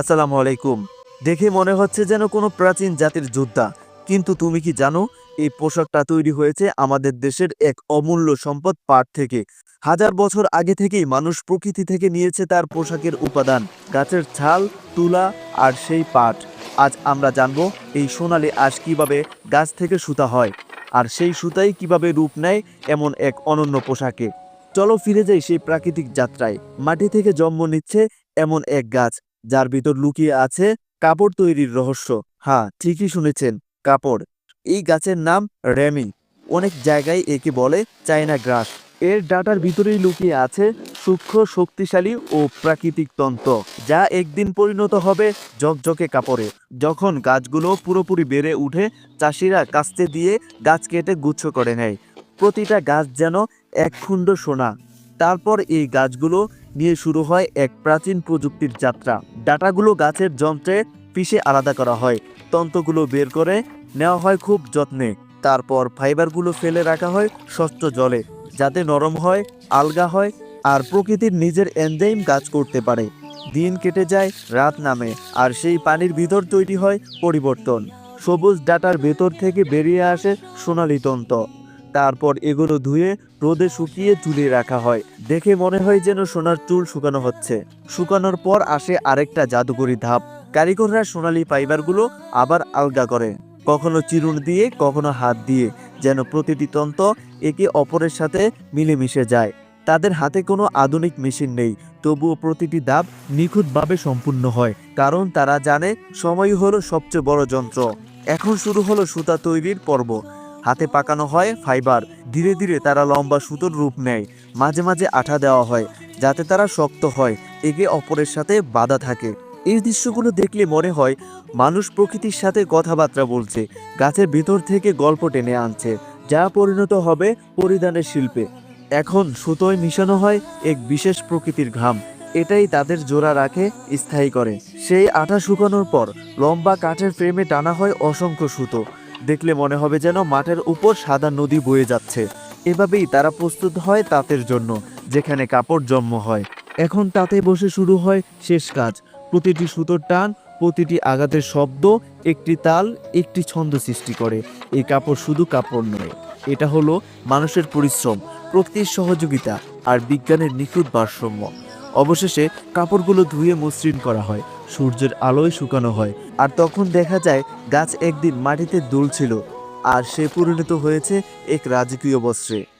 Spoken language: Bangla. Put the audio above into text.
আসসালামু আলাইকুম। দেখে মনে হচ্ছে যেন কোনো প্রাচীন জাতির যোদ্ধা। কিন্তু তুমি কি জানো, এই পোশাকটা তৈরি হয়েছে আমাদের দেশের এক অমূল্য সম্পদ পাট থেকে। হাজার বছর আগে থেকেই মানুষ প্রকৃতি থেকে নিয়েছে তার পোশাকের উপাদান, গাছের ছাল, তুলা আর সেই পাট। আজ আমরা জানব, এই সোনালি আঁশ কীভাবে গাছ থেকে সুতা হয় আর সেই সুতাই কীভাবে রূপ নেয় এমন এক অনন্য পোশাকে। চলো ফিরে যাই সেই প্রাকৃতিক যাত্রায়। মাটি থেকে জন্ম নিচ্ছে এমন এক গাছ। যার ভিতর লুকিয়ে আছে কাপড় তৈরির রহস্য। হ্যাঁ ঠিকই শুনেছেন, কাপড়। এই গাছের নাম র্যামি। অনেক জায়গায় একে বলে চায়না গ্রাস। এর ডাটার ভিতরেই লুকিয়ে আছে সূক্ষ্ম, শক্তিশালী ও প্রাকৃতিক তন্ত্র যা একদিন পরিণত হবে ঝকঝকে কাপড়ে। যখন গাছগুলো পুরোপুরি বেড়ে উঠে, চাষিরা কাস্তে দিয়ে গাছ কেটে গুচ্ছ করে নেয়। প্রতিটা গাছ যেন এক খুন্ড সোনা। তারপর এই গাছগুলো নিয়ে শুরু হয় এক প্রাচীন প্রযুক্তির যাত্রা। ডাটাগুলো গাছের যন্ত্রে পিষে আলাদা করা হয়। তন্ত্রগুলো বের করে নেওয়া হয় খুব যত্নে। তারপর ফাইবারগুলো ফেলে রাখা হয় স্বচ্ছ জলে, যাতে নরম হয়, আলগা হয় আর প্রকৃতির নিজের এনজাইম কাজ করতে পারে। দিন কেটে যায়, রাত নামে আর সেই পানির ভিতর তৈরি হয় পরিবর্তন। সবুজ ডাটার ভেতর থেকে বেরিয়ে আসে সোনালি তন্ত্র তারপর এগুলো ধুয়ে রোদে শুকিয়ে চুলে রাখা হয়। দেখে মনে হয় যেন সোনার চুল শুকানো হচ্ছে। শুকানোর পর আসে আরেকটা জাদুকরি ধাপ। কারিগররা সোনালি ফাইবারগুলো আবার আলগা করে। কখনো চিরুন দিয়ে, কখনো হাত দিয়ে, যেন প্রতিটি তন্ত্র একে অপরের সাথে মিলেমিশে যায়। তাদের হাতে কোনো আধুনিক মেশিন নেই, তবুও প্রতিটি ধাপ নিখুঁতভাবে সম্পূর্ণ হয়, কারণ তারা জানে সময় হলো সবচেয়ে বড় যন্ত্র। এখন শুরু হলো সুতা তৈরির পর্ব। হাতে পাকানো হয় ফাইবার। ধীরে ধীরে তারা লম্বা সুতোর রূপ নেয়। মাঝে মাঝে আঠা দেওয়া হয়, যাতে তারা শক্ত হয়। একে অপরের সাথে বাধা থাকে। এই দৃশ্যগুলো দেখলে মনে হয়, মানুষ প্রকৃতির সাথে কথাবার্তা বলছে, গাছের ভিতর থেকে গল্প টেনে আনছে, যা পরিণত হবে পরিধানের শিল্পে। এখন সুতোয় মিশানো হয় এক বিশেষ প্রকৃতির ঘাম। এটাই তাদের জোড়া রাখে, স্থায়ী করে। সেই আঠা শুকানোর পর লম্বা কাঠের ফ্রেমে টানা হয় অসংখ্য সুতো। দেখলে মনে হবে যেন মাঠের উপর সাদা নদী বয়ে যাচ্ছে। এভাবেই তারা প্রস্তুত হয় তাঁতের জন্য, যেখানে কাপড় জন্ম হয়। এখন তাতে বসে শুরু হয় শেষ কাজ। প্রতিটি সুতোর টান, প্রতিটি আঘাতের শব্দ, একটি তাল, একটি ছন্দ সৃষ্টি করে। এই কাপড় শুধু কাপড় নয়, এটা হলো মানুষের পরিশ্রম, প্রকৃতির সহযোগিতা আর বিজ্ঞানের নিখুঁত ভারসাম্য। অবশেষে কাপড়গুলো ধুয়ে মসৃণ করা হয়। সূর্যের আলোয় শুকানো হয়। আর তখন দেখা যায়, গাছ একদিন মাটিতে দুলছিল। আর সে পরিণত হয়েছে এক রাজকীয় বস্ত্রে।